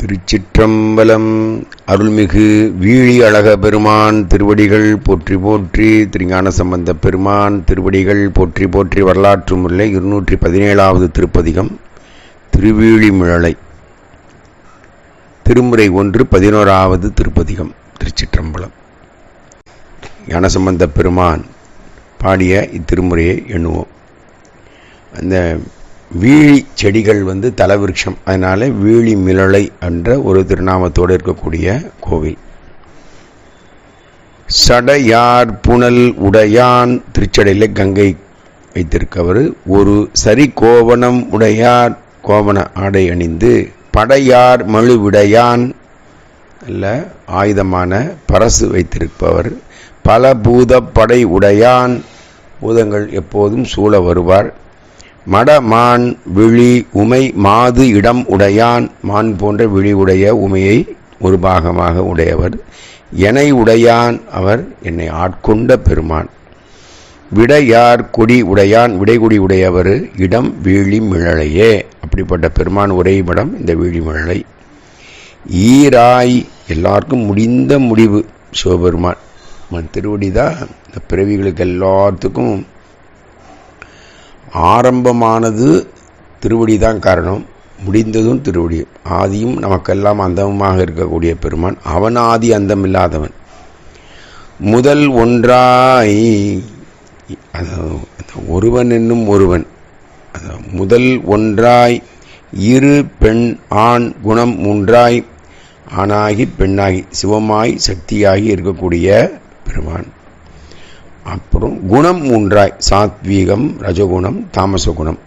திருச்சிற்றம்பலம். அருள்மிகு வீழி அழக பெருமான் திருவடிகள் போற்றி போற்றி திருஞான சம்பந்த பெருமான் திருவடிகள் போற்றி போற்றி வரலாற்று முல்லை இருநூற்றி பதினேழாவது திருப்பதிகம் திருவீழிமிழலை திருமுறை ஒன்று பதினோராவது திருப்பதிகம் திருச்சிற்றம்பலம். ஞானசம்பந்த பெருமான் பாடிய இத்திருமுறையை எண்ணுவோம். அந்த வீழி செடிகள் வந்து தலவிருட்சம். அதனால வீழி மிளலை என்ற ஒரு திருநாமத்தோடு இருக்கக்கூடிய கோவில். சடையார் புனல் உடையான் திருச்சடையில் கங்கை வைத்திருக்கவர். ஒரு சரி கோவணம் உடையார் கோவண ஆடை அணிந்து படையார் மழுவிடையான் அல்ல ஆயுதமான பரசு வைத்திருப்பவர். பல பூத படை உடையான். பூதங்கள் எப்போதும் சூழ வருவார். மடமான் விழி உமை மாது இடம் உடையான். மான் போன்ற விழி உடைய உமையை ஒரு பாகமாக உடையவர். எனை உடையான் அவர் என்னை ஆட்கொண்ட பெருமான். விடையார் கொடி உடையான் விடைகுடி உடையவர் இடம் வீழி மிழலையே. அப்படிப்பட்ட பெருமான் உரை இடம் இந்த வீழி மிழலை. ஈராய் எல்லாருக்கும் முடிந்த முடிவு சிவபெருமான். மன் திருவடி தான் இந்த பிறவிகளுக்கு எல்லாத்துக்கும் ஆரம்பமானது திருவடி தான் காரணம். முடிந்ததும் திருவடி. ஆதியும் நமக்கெல்லாம் அந்தமாக இருக்கக்கூடிய பெருமான். அவன் ஆதி அந்தம் இல்லாதவன் முதல் ஒன்றாய் ஒருவன் என்னும் ஒருவன். முதல் ஒன்றாய் இரு பெண் ஆண் குணம் மூன்றாய் ஆணாகி பெண்ணாகி சிவமாய் சக்தியாகி இருக்கக்கூடிய பெருமான். அப்புறம் குணம் மூன்றாய் சாத்வீகம் ரஜகுணம் தாமச குணம்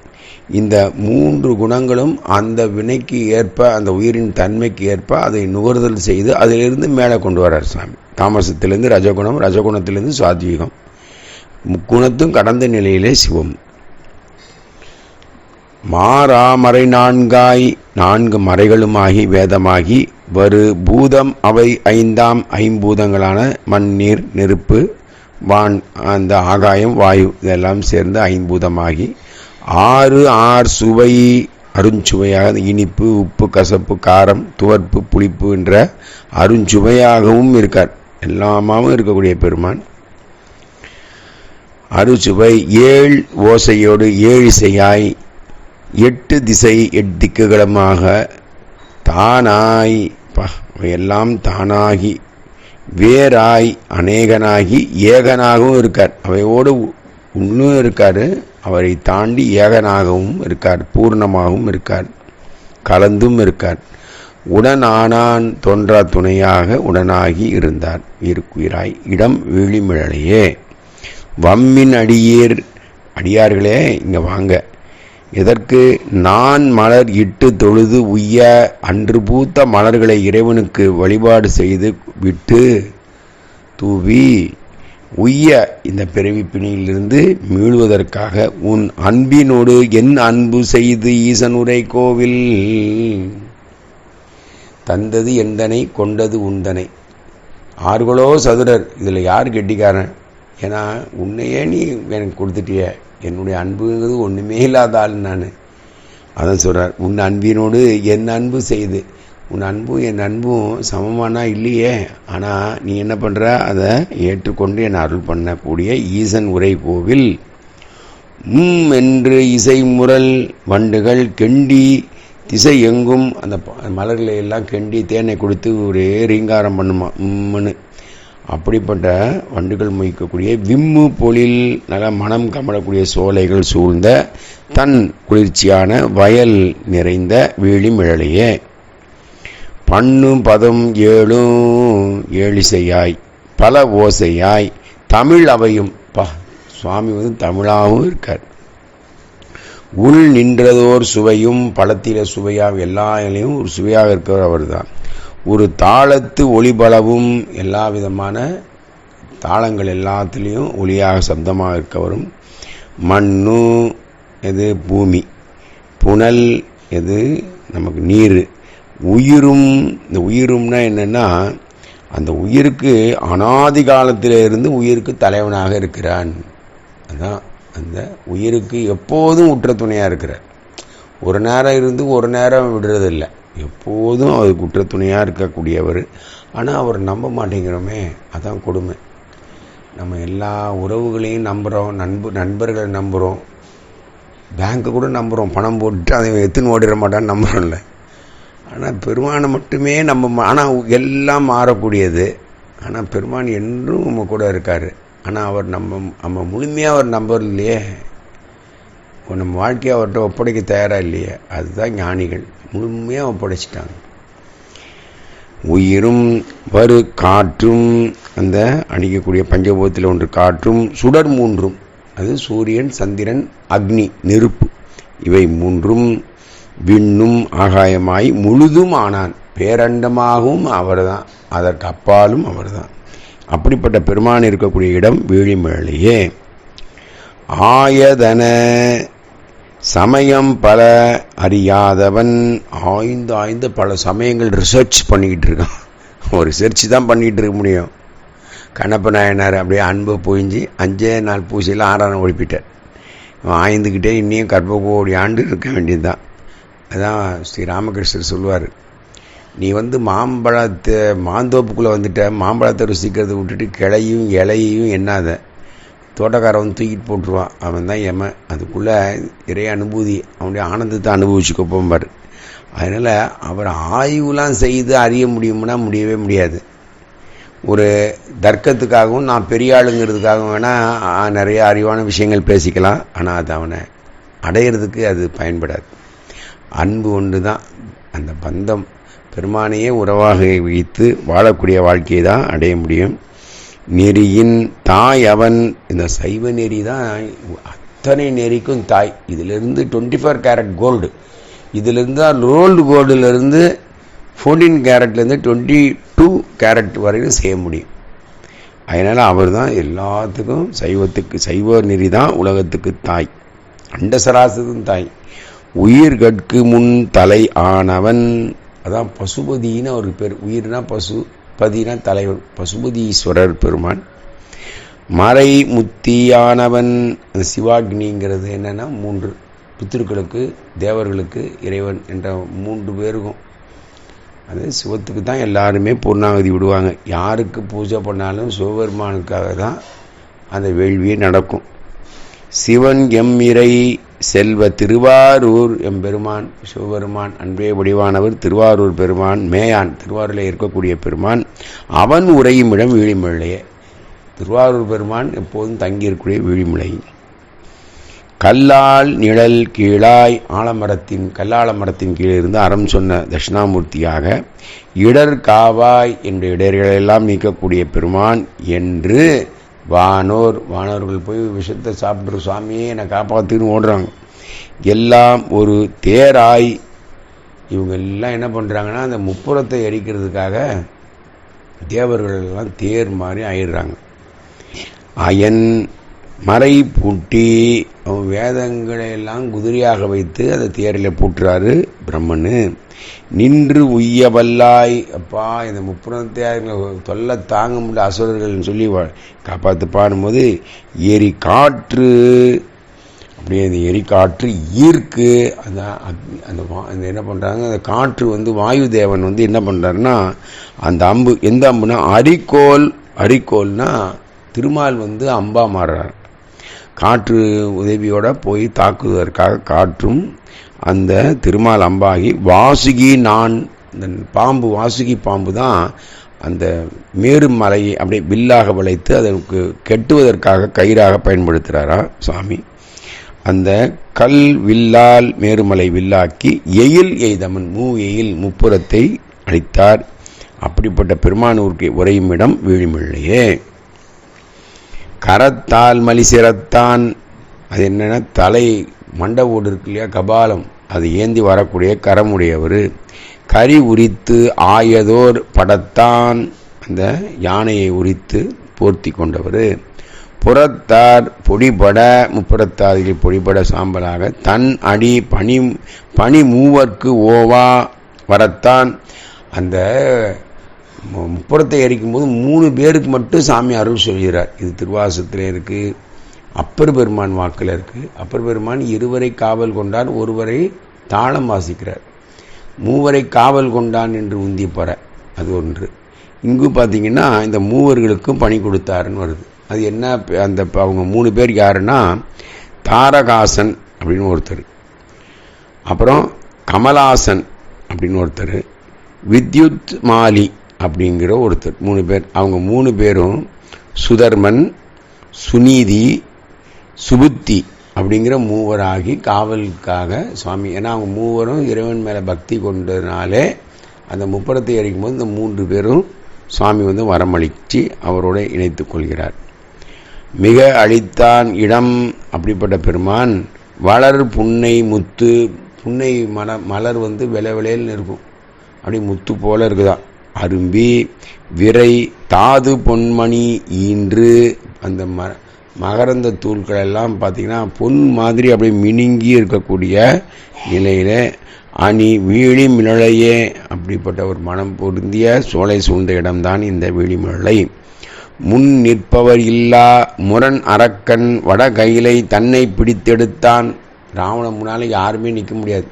இந்த மூன்று குணங்களும் அந்த வினைக்கு ஏற்ப அந்த உயிரின் தன்மைக்கு ஏற்ப அதை நுகர்தல் செய்து அதிலிருந்து மேலே கொண்டு வரார் சாமி. தாமசத்திலிருந்து ரஜகுணம் ரஜகுணத்திலிருந்து சாத்வீகம். முக்குணத்தும் கடந்த நிலையிலே சிவம். மாறாமறை நான்காய் நான்கு மறைகளுமாகி வேதமாகி வரு பூதம் அவை ஐந்தாம் ஐம்பூதங்களான மண் நீர் நெருப்பு வான் அந்த ஆகாயம் வாயு இதெல்லாம் சேர்ந்து ஐம்பூதமாகி ஆறு ஆறு சுவை அருஞ்சுவையாக இனிப்பு உப்பு கசப்பு காரம் துவர்ப்பு புளிப்பு என்ற அருஞ்சுவையாகவும் இருக்கார். எல்லாமாவும் இருக்கக்கூடிய பெருமான். அருச்சுவை ஏழ் ஓசையோடு ஏழிசையாய் எட்டு திசை எட்டிக்குகளமாக தானாய் எல்லாம் தானாகி வேறாய் அநேகனாகி ஏகனாகவும் இருக்கார். அவையோடு இன்னும் இருக்கார். அவரை தாண்டி ஏகனாகவும் இருக்கார். பூர்ணமாகவும் இருக்கார். கலந்தும் இருக்கார். உடனானான் தோன்றா துணையாக உடனாகி இருந்தார். இருக்குயிராய் இடம் விழிமிழலையே. வம்மின் அடியேர் அடியார்களே இங்கே வாங்க. இதற்கு நான் மலர் இட்டு தொழுது உய்ய அன்று பூத்த மலர்களை இறைவனுக்கு வழிபாடு செய்து விட்டு தூவி உய்ய இந்த பிறவி பிணியிலிருந்து மீளுவதற்காக உன் அன்பினோடு என் அன்பு செய்து ஈசன் உரை கோவில் தந்தது எந்தனை கொண்டது உந்தனை. ஆறுகளோ சதுரர் இதில் யார் கெட்டிக்காரன்? ஏன்னா உன்னையே நீ எனக்கு கொடுத்துட்டிய. என்னுடைய அன்புங்கிறது ஒன்றுமே இல்லாத ஆள் நான். அதான் சொல்கிறார் உன் அன்பினோடு என் அன்பு செய்து உன் அன்பும் என் அன்பும் சமமானா இல்லையே? ஆனால் நீ என்ன பண்ணுற அதை ஏற்றுக்கொண்டு என் அருள் பண்ணக்கூடிய ஈசன் உரை கோவில் உம் என்று இசை முரல் வண்டுகள் கெண்டி திசை எங்கும் அந்த மலர்களை எல்லாம் கெண்டி தேனை கொடுத்து ஒரே ரீங்காரம் பண்ணுமா? உம்முன்னு. அப்படிப்பட்ட வண்டுகள் மொய்க்கக்கூடிய விம்மு பொழில் நல்ல மனம் கமலக்கூடிய சோலைகள் சூழ்ந்த தன் குளிர்ச்சியான வயல் நிறைந்த வீழிமிழலையே பண்ணும் பதம் ஏழும் ஏழிசையாய் பல ஓசையாய் தமிழ் அவையும் பா சுவாமி வந்து தமிழாகவும் இருக்கார். உள் நின்றதோர் சுவையும் பழத்தில சுவையாக எல்லா இலையும் ஒரு சுவையாக இருக்கிறவர் அவர் தான் ஒரு தாளத்து ஒளிபலவும் எல்லா விதமான தாளங்கள் எல்லாத்துலேயும் ஒளியாக சப்தமாக இருக்கவரும் மண்ணு எது பூமி. புனல் எது நமக்கு நீர். உயிரும் இந்த உயிரும்னா என்னென்னா அந்த உயிருக்கு அனாதி காலத்திலிருந்து உயிருக்கு தலைவனாக இருக்கிறான். அதான் அந்த உயிருக்கு எப்போதும் உற்ற துணையாக இருக்கிறார். ஒரு நேரம் இருந்து ஒரு நேரம் விடுறதில்லை. எப்போதும் அவர் குற்றத்துணையாக இருக்கக்கூடியவர். ஆனால் அவர் நம்ப மாட்டேங்கிறோமே அதான் கொடுமை. நம்ம எல்லா உறவுகளையும் நம்புகிறோம் நண்பு நண்பர்களை நம்புகிறோம் பேங்க்கை கூட நம்புகிறோம் பணம் போட்டு அதை எத்துன்னு ஓடிட மாட்டான்னு நம்புகிறோம்ல ஆனால் பெருமானை மட்டுமே நம்ம ஆனால் எல்லாம் மாறக்கூடியது. ஆனால் பெருமான் என்றும் நம்ம கூட இருக்கார். ஆனால் அவர் நம்ம நம்ம முழுமையாக அவர் நம்பர் இல்லையே. நம்ம வாழ்க்கையை அவர்கிட்ட ஒப்படைக்க தயாராக இல்லையே. அதுதான் ஞானிகள். முழுமையாக ஒப்படைச்சிட்டாங்க உயிரும் வரு காற்றும் அந்த அணிக்கக்கூடிய பஞ்சபூதத்தில் ஒன்று காற்றும் சுடர் மூன்றும் அது சூரியன் சந்திரன் அக்னி நெருப்பு. இவை மூன்றும் விண்ணும் ஆகாயமாய் முழுதும் ஆனான். பேரண்டமாகவும் அவர்தான். அதற்கு அப்பாலும் அவர்தான். அப்படிப்பட்ட பெருமான் இருக்கக்கூடிய இடம் வீழிமேலையே ஆயதன சமயம் பல அறியாதவன் ஆய்ந்து ஆய்ந்து பல சமயங்கள் ரிசர்ச் பண்ணிக்கிட்டு இருக்கான் ஒரு ரிசர்ச் தான் பண்ணிக்கிட்டு இருக்க முடியும். கண்ணப்ப நாயனார் அப்படியே அன்பு புழிஞ்சு அஞ்சே நாள் பூசையில் ஆறாம் ஒழிப்பிட்டார். ஆய்ந்துக்கிட்டே இன்னும் கற்ப கோடி ஆண்டு இருக்க வேண்டியதுதான். அதான் ஸ்ரீ ராமகிருஷ்ணர் சொல்லுவார். நீ வந்து மாம்பழத்தை மாந்தோப்புக்குள்ளே வந்துட்ட மாம்பழத்தை ருசிக்கிறத விட்டுட்டு கிளையும் இலையையும் எண்ணாத. தோட்டக்காரன் தூக்கிட்டு போட்டுருவான். அவன் தான் எம. அதுக்குள்ளே நிறைய அனுபூதி அவனுடைய ஆனந்தத்தை அனுபவிச்சுக்க போம்பார் அதனால் அவர் ஆய்வுலாம் செய்து அறிய முடியும்னா முடியவே முடியாது. ஒரு தர்க்கத்துக்காகவும் நான் பெரிய ஆளுங்கிறதுக்காகவும் வேணால் நிறைய அறிவான விஷயங்கள் பேசிக்கலாம். ஆனால் அது அவனை அடையிறதுக்கு அது பயன்படாது. அன்பு ஒன்று தான் அந்த பந்தம் பெருமானையே உறவாக வைத்து வாழக்கூடிய வாழ்க்கையை தான் அடைய முடியும். நெறியின் தாய் அவன். இந்த சைவ நெறி தான் அத்தனை நெறிக்கும் தாய். இதிலிருந்து டுவெண்ட்டி ஃபோர் கேரட் கோல்டு இதிலிருந்து தான் ரோல்டு கோல்டுலேருந்து ஃபோர்டீன் கேரட்லேருந்து டுவெண்ட்டி டூ கேரட் வரைக்கும் செய்ய முடியும். அதனால் அவர் தான் எல்லாத்துக்கும் சைவத்துக்கு சைவ நெறி தான் உலகத்துக்கு தாய். அண்ட சராசத்துக்கும் தாய் உயிர்கட்கு முன் தலை ஆனவன். அதான் பசுபதினு அவருக்கு பேர். உயிர்னா பசு. பதினா தலைவர் பசுபதீஸ்வரர் பெருமான். மறை முத்தியானவன் சிவாக்னிங்கிறது என்னென்னா மூன்று பித்திருக்களுக்கு தேவர்களுக்கு இறைவன் என்ற மூன்று பேருக்கும். அது சிவத்துக்கு தான் எல்லாருமே பூர்ணாகதி விடுவாங்க. யாருக்கு பூஜை பண்ணாலும் சிவபெருமானுக்காக தான் அந்த வேள்வியே நடக்கும். சிவன் எம் இறை செல்வ திருவாரூர் எம்பெருமான் சிவபெருமான் அன்பே வடிவானவர் திருவாரூர் பெருமான் மேயான் திருவாரூரில் இருக்கக்கூடிய பெருமான் அவன் உரையும் இடம் வீழிமலையே திருவாரூர் பெருமான் எப்போதும் தங்கியிருக்கக்கூடிய வீழிமலை கல்லால் நிழல் கீழாய் ஆலமரத்தின் கல்லால மரத்தின் கீழே இருந்து அறம் சொன்ன தட்சிணாமூர்த்தியாக இடர் காவாய் என்ற இடர்களெல்லாம் நீக்கக்கூடிய பெருமான் என்று வானோர் வானோர்கள் போய் விஷத்தை சாப்பிட்ற சுவாமியே என்னை காப்பாற்றுன்னு ஓடுறாங்க. எல்லாம் ஒரு தேராய். இவங்க எல்லாம் என்ன பண்ணுறாங்கன்னா அந்த முப்புறத்தை எரிக்கிறதுக்காக தேவர்கள் எல்லாம் தேர் மாதிரி ஆயிடுறாங்க. அயன் மறை பூட்டி அவன் வேதங்களை எல்லாம் குதிரையாக வைத்து அந்த தேரில் பூட்டுறாரு பிரம்மனு. நின்று உய்ய வல்லாய். அப்பா இந்த முப்புறத்தையார்கள் தொல்லை தாங்க முடியல அசுரர்கள்னு சொல்லி காப்பாற்று பாடும்போது எரி காற்று. அப்படியே அந்த எரி காற்று ஈர்க்கு. அந்த அந்த அந்த என்ன பண்ணுறாங்க அந்த காற்று வந்து வாயு தேவன் வந்து என்ன பண்ணுறாருன்னா அந்த அம்பு எந்த அம்புனா அரிக்கோல். அரிக்கோல்னா திருமால் வந்து அம்பா மாறுறார். காற்று உதவியோட போய் தாக்குவதற்காக காற்றும் அந்த திருமால் அம்பாகி வாசுகி நான். இந்த பாம்பு வாசுகி பாம்பு தான் அந்த மேருமலையை அப்படியே வில்லாக வளைத்து அதற்கு கெட்டுவதற்காக கயிறாக பயன்படுத்துகிறாரா சுவாமி. அந்த கல் வில்லால் மேருமலை வில்லாக்கி எயில் எய்தமன் மூ எயில் முப்புறத்தை அளித்தார் அப்படிப்பட்ட பெருமானூருக்கு உரையும் இடம் வீழிமில்லையே. கரத்தால் மலிசிரத்தான் அது என்னென்னா தலை மண்டபோடு இருக்கு இல்லையா கபாலம். அது ஏந்தி வரக்கூடிய கரமுடையவர். கரி உரித்து ஆயதோர் படத்தான். அந்த யானையை உரித்து போர்த்தி கொண்டவர். புறத்தார் பொடிபட முப்புறத்தாதில் பொடிபட சாம்பலாக தன் அடி பனி பனி மூவர்க்கு ஓவா வரத்தான். அந்த முப்புறத்தை எரிக்கும்போது மூணு பேருக்கு மட்டும் சாமி அருள் சொல்கிறார். இது திருவாசத்தில் இருக்குது அப்பர் பெருமான் வாக்கில் இருக்குது அப்பர் பெருமான் இருவரை காவல் கொண்டார் ஒருவரை தாளம் வாசிக்கிறார். மூவரை காவல் கொண்டான் என்று உந்தி போற அது ஒன்று. இங்கு பார்த்தீங்கன்னா இந்த மூவர்களுக்கும் பணி கொடுத்தாருன்னு வருது. அது என்ன அந்த அவங்க மூணு பேர் யாருன்னா தாரகாசன் அப்படின்னு ஒருத்தர். அப்புறம் கமலாசன் அப்படின்னு ஒருத்தர். வித்யுத் மாலி அப்படிங்கிற ஒருத்தர். மூணு பேர் அவங்க மூணு பேரும் சுதர்மன் சுனீதி சுபுத்தி அப்படிங்கிற மூவராகி காவலுக்காக சுவாமி ஏன்னா அவங்க மூவரும் இறைவன் மேலே பக்தி கொண்டதுனாலே அந்த முப்படத்தை எரிக்கும் போது இந்த மூன்று பேரும் சுவாமி வந்து வரமளித்து அவரோட இணைத்து கொள்கிறார். மிக அழித்தான் இடம் அப்படிப்பட்ட பெருமான் வளர் புன்னை முத்து புன்னை மல மலர் வந்து விலை விலையில் இருக்கும். அப்படி முத்து போல இருக்குதான். அரும்பி விரை தாது பொன்மணி ஈன்று அந்த ம மகரந்த தூள்கள் எல்லாம் பார்த்தீங்கன்னா பொன் மாதிரி அப்படியே மினுங்கி இருக்கக்கூடிய நிலையில அணி வீழி மிளழையே அப்படிப்பட்ட ஒரு மனம் பொருந்திய சோலை சூழ்ந்த இடம்தான் இந்த வீழிமிழலை முன் நிற்பவர் இல்லா முரண் அரக்கன் வட கையிலை தன்னை பிடித்தெடுத்தான். ராவணன் முன்னால் யாருமே நிற்க முடியாது.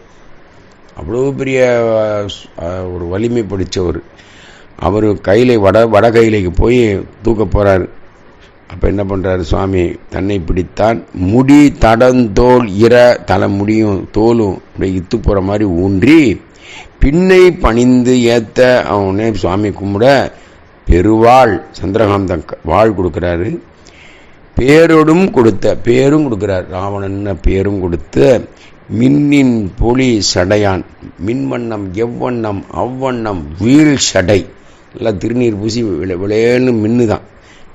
அவ்வளோ பெரிய ஒரு வலிமை பிடிச்சவர். அவர் கையிலை வட வட கையிலைக்கு போய் தூக்க போகிறார் அப்போ என்ன பண்ணுறாரு சுவாமி? தன்னை பிடித்தான் முடி தடந்தோல் இற தலை முடியும் தோலும் அப்படியே இத்து போகிற மாதிரி ஊன்றி பின்னை பணிந்து ஏத்த அவனே சுவாமி கும்பிட பெருவாள் சந்திரகாந்தம் க- வாழ் கொடுக்குறாரு. பேரோடும் கொடுத்த பேரும் கொடுக்குறார். ராவணன் பேரும் கொடுத்து மின்னின் பொலி சடையான் மின்வண்ணம் எவ்வண்ணம் அவ்வண்ணம் வீழ் சடை எல்லாம் திருநீர் பூசி விளை விளையன்னு மின்னுதான்.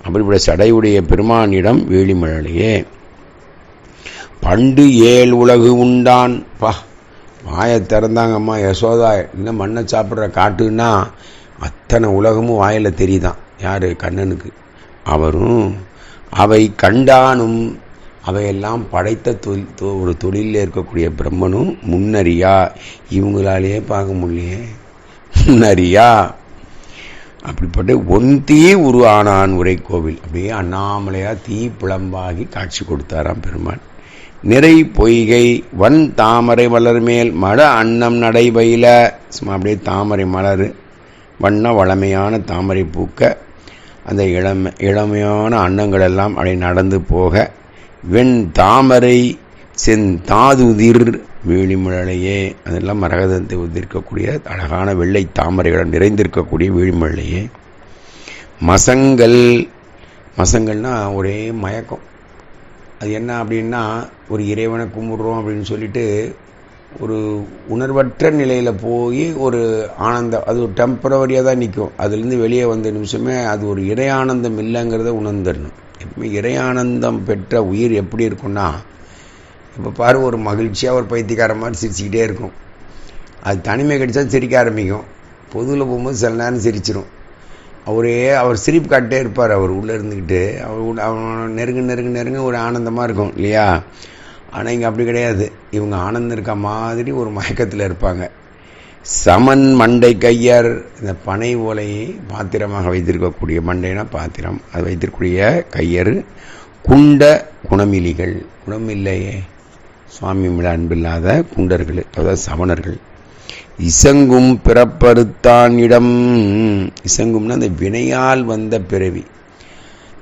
அப்படிப்பட்ட சடையுடைய பெருமானிடம் வேலிமழலையே பண்டு ஏழ் உலகு உண்டான். பா வாயை திறந்தாங்கம்மா யசோதா இன்னும் மண்ணை சாப்பிட்ற காட்டுன்னா அத்தனை உலகமும் வாயில் தெரியுதான். யார்? கண்ணனுக்கு. அவரும் அவை கண்டானும் அவையெல்லாம் படைத்த தொழில் தொ- ஒரு தொழிலில் இருக்கக்கூடிய பிரம்மனும் முன்னறியா. இவங்களாலேயே பார்க்க முடியலையே. முன்னறியா. அப்படிப்பட்ட ஒன் தீ உருவானான் உரை கோவில் அப்படியே அண்ணாமலையா தீ பிளம்பாகி காட்சி கொடுத்தாராம் பெருமான். நிறை பொய்கை வன் தாமரை மலர் மேல் மட அன்னம் நடைபயில சும்மா அப்படியே தாமரை மலர் வண்ண வளமையான தாமரை பூக்க. அந்த இளமை இளமையான அன்னங்களெல்லாம் அப்படியே அப்படி நடந்து போக. வெண் தாமரை செந்தாதுதிர் வீழிமழையே அதெல்லாம் மரகதத்தை உதிர்க்கக்கூடிய அழகான வெள்ளை தாமரைகள் நிறைந்திருக்கக்கூடிய வீழிமழையே மசங்கள் மசங்கள்னால் ஒரே மயக்கம். அது என்ன அப்படின்னா ஒரு இறைவனை கும்பிட்றோம் அப்படின்னு சொல்லிட்டு ஒரு உணர்வற்ற நிலையில் போய் ஒரு ஆனந்தம் அது ஒரு டெம்பரவரியாக தான் நிற்கும் அதுலேருந்து வெளியே வந்த நிமிஷமே அது ஒரு இறை ஆனந்தம் இல்லைங்கிறத உணர்ந்துடணும். எப்பவுமே இறை ஆனந்தம் பெற்ற உயிர் எப்படி இருக்கும்னா இப்போ பாரு ஒரு மகிழ்ச்சியாக ஒரு பைத்தியக்கார மாதிரி சிரிச்சுக்கிட்டே இருக்கும். அது தனிமை கிடைச்சா சிரிக்க ஆரம்பிக்கும். பொதுவில் போகும்போது சில நேரம் சிரிச்சிரும். அவரே அவர் சிரிப்பு காட்டே இருப்பார் அவர் உள்ளே இருந்துக்கிட்டு அவர் அவன் நெருங்க நெருங்க நெருங்க ஒரு ஆனந்தமாக இருக்கும் இல்லையா? ஆனால் இங்கே அப்படி கிடையாது. இவங்க ஆனந்தம் இருக்க மாதிரி ஒரு மயக்கத்தில் இருப்பாங்க. சமன் மண்டை கையர் இந்த பனை ஓலையை பாத்திரமாக வைத்திருக்கக்கூடிய மண்டைனா பாத்திரம். அது வைத்திருக்கக்கூடிய கையர் குண்ட குணமிலிகள். குணமில்லையே சுவாமி மேல அன்பில்லாத குண்டர்கள் அதாவது சமணர்கள். இசங்கும் பிறப்பறுத்தான் இடம். இசங்கும்னா அந்த வினையால் வந்த பிறவி.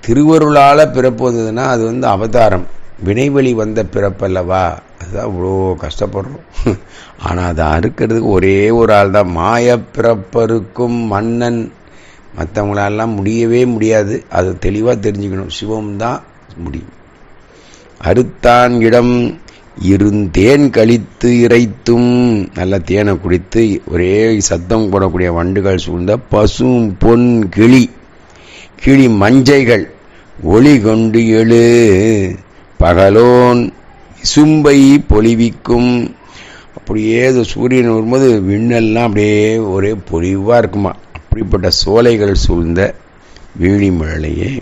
திருவருளால் பிறப்பு வந்ததுன்னா அது வந்து அவதாரம். வினைவழி வந்த பிறப்பல்லவா? அதுதான் இவ்வளோ கஷ்டப்படுறோம். ஆனால் அதை அறுக்கிறதுக்கு ஒரே ஒரு ஆள் தான் மாய பிறப்பறுக்கும் மன்னன். மற்றவங்களாலாம் முடியவே முடியாது. அது தெளிவாக தெரிஞ்சுக்கணும். சிவம் தான் முடியும். அறுத்தான் இடம். இருந்தேன் கழித்து இறைத்தும். நல்ல தேனை குடித்து ஒரே சத்தம் போடக்கூடிய வண்டுகள் சூழ்ந்த பசும் பொன் கிளி. கிளி மஞ்சைகள். ஒளி கொண்டு எழு. பகலோன் சும்பை பொலிவிக்கும் அப்படியே சூரியன் வரும்போது விண்ணெல்லாம் அப்படியே ஒரே பொலிவாக இருக்குமா. அப்படிப்பட்ட சோலைகள் சூழ்ந்த வீழிமிழலையே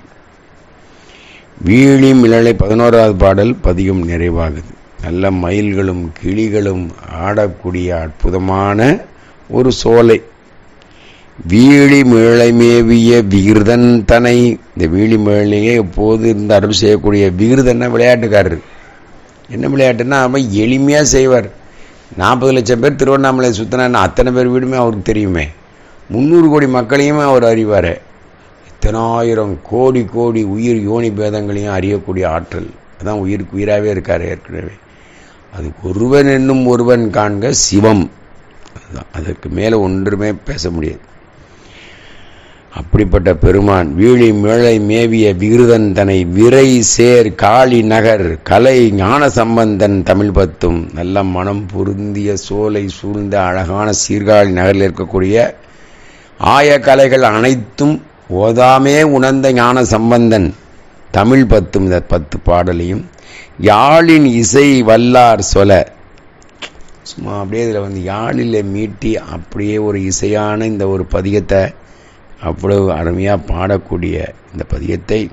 வீழிமிழலை பதினோராவது பாடல் பதிகம் நிறைவாகுது. நல்ல மயில்களும் கிளிகளும் ஆடக்கூடிய அற்புதமான ஒரு சோலை. வீழி மிழலை மேவிய விகிருதன் தனை. இந்த வீழி மேளையே எப்போது இருந்து அருள் செய்யக்கூடிய விகிருதன்னா விளையாட்டுக்காரர்? என்ன விளையாட்டுன்னா அவன் எளிமையாக செய்வார். நாற்பது லட்சம் பேர் திருவண்ணாமலை சுற்றினா அத்தனை பேர் வீடுமே அவருக்கு தெரியுமே. முந்நூறு கோடி மக்களையுமே அவர் அறிவார். இத்தனாயிரம் கோடி கோடி உயிர் யோனி பேதங்களையும் அறியக்கூடிய ஆற்றல். அதான் உயிருக்கு உயிராகவே இருக்கார் ஏற்கனவே. அது ஒருவன் என்னும் ஒருவன் காண்க சிவம். அதுதான். அதற்கு மேலே ஒன்றுமே பேச முடியாது. அப்படிப்பட்ட பெருமான் வீழி மேளை மேவிய விருதன் தனை விரை சேர் காளி நகர் கலை ஞான சம்பந்தன் தமிழ் பத்தும் நல்ல மனம் பொருந்திய சோலை சூழ்ந்த அழகான சீர்காழி நகரில் இருக்கக்கூடிய ஆய கலைகள் அனைத்தும் ஓதாமே உணர்ந்த ஞான சம்பந்தன் தமிழ் பத்தும் இந்த பத்து பாடலையும் யாழின் இசை வல்லார் சொல. சும்மா அப்படியே இதில் வந்து யாழில் மீட்டி அப்படியே ஒரு இசையான இந்த ஒரு பதிகத்தை அவ்வளவு அருமையாக பாடக்கூடிய இந்த பதியத்தை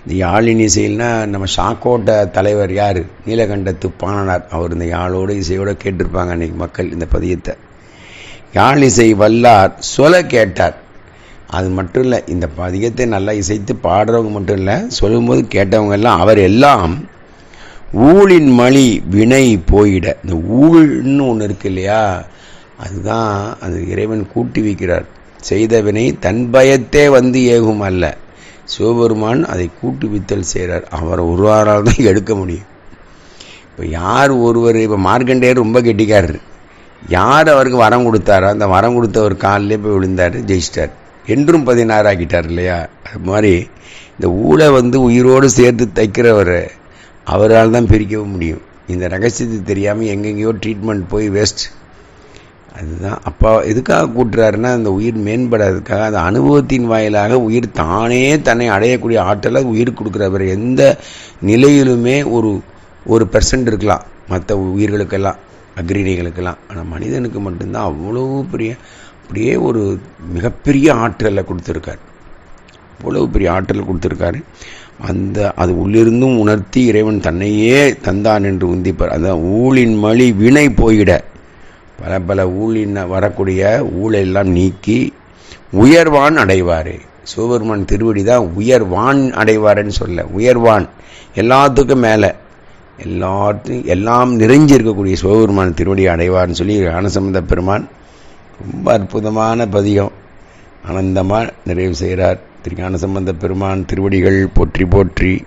இந்த யாழின் இசையில்னா நம்ம ஷாக்கோட்ட தலைவர் யார்? நீலகண்டத்து பாணனார். அவர் இந்த யாழோட இசையோடு கேட்டிருப்பாங்க அன்றைக்கி மக்கள் இந்த பதியத்தை யாழ் இசை வல்லார் சொல கேட்டார். அது மட்டும் இல்லை இந்த பதிகத்தை நல்லா இசைத்து பாடுறவங்க மட்டும் இல்லை சொல்லும்போது கேட்டவங்க எல்லாம் அவர் எல்லாம் ஊழின் மணி வினை போயிட. இந்த ஊழ்னு ஒன்று இருக்கு இல்லையா? அதுதான் அது இறைவன் கூட்டி வைக்கிறார். செய்த வினை தன் பயத்தே வந்து ஏகும் அல்ல. சிவபெருமான் அதை கூட்டி வித்தல் செய்கிறார். அவர் ஒருவாரால் தான் எடுக்க முடியும். இப்போ யார் ஒருவர் இப்போ மார்க்கண்டேயர் ரொம்ப கெட்டிக்காரர். யார் அவருக்கு வரம் கொடுத்தாரோ அந்த வரம் கொடுத்தவர் காலிலே போய் விழுந்தார் ஜெயிச்சிட்டார். என்றும் பதினாறு ஆக்கிட்டார் இல்லையா அது மாதிரி இந்த ஊழை வந்து உயிரோடு சேர்த்து தைக்கிறவர் அவரால் தான் பிரிக்கவும் முடியும். இந்த ரகசியத்தை தெரியாமல் எங்கெங்கேயோ ட்ரீட்மெண்ட் போய் வேஸ்ட் அதுதான். அப்பா எதுக்காக கூட்டுறாருன்னா அந்த உயிர் மேம்படாததுக்காக அந்த அனுபவத்தின் வாயிலாக உயிர் தானே தன்னை அடையக்கூடிய ஆற்றலை உயிர் கொடுக்குறவர் எந்த நிலையிலுமே ஒரு ஒரு பெர்சன்ட் இருக்கலாம். மற்ற உயிர்களுக்கெல்லாம் அக்ரிணிகளுக்கெல்லாம். ஆனால் மனிதனுக்கு மட்டும்தான் அவ்வளோ பெரிய அப்படியே ஒரு மிகப்பெரிய ஆற்றலை கொடுத்துருக்கார். அவ்வளவு பெரிய ஆற்றல் கொடுத்துருக்காரு. அந்த அது உள்ளிருந்தும் உணர்த்தி இறைவன் தன்னையே தந்தான் என்று உந்திப்பார். அதான் ஊழின் மொழி வினை போயிட. பல பல ஊழின் வரக்கூடிய ஊழெல்லாம் நீக்கி உயர்வான் அடைவார். சிவபெருமான் திருவடி தான் உயர்வான் அடைவார்னு சொல்ல உயர்வான். எல்லாத்துக்கும் மேலே. எல்லாத்தையும் எல்லாம் நிறைஞ்சிருக்கக்கூடிய சிவபெருமான் திருவடி அடைவார்னு சொல்லி ஞானசம்பந்த பெருமான் ரொம்ப அற்புதமான பதிகம். ஆனந்தமாக நிறைவு செய்கிறார். திருஞான சம்பந்த பெருமான் திருவடிகள் போற்றி போற்றி.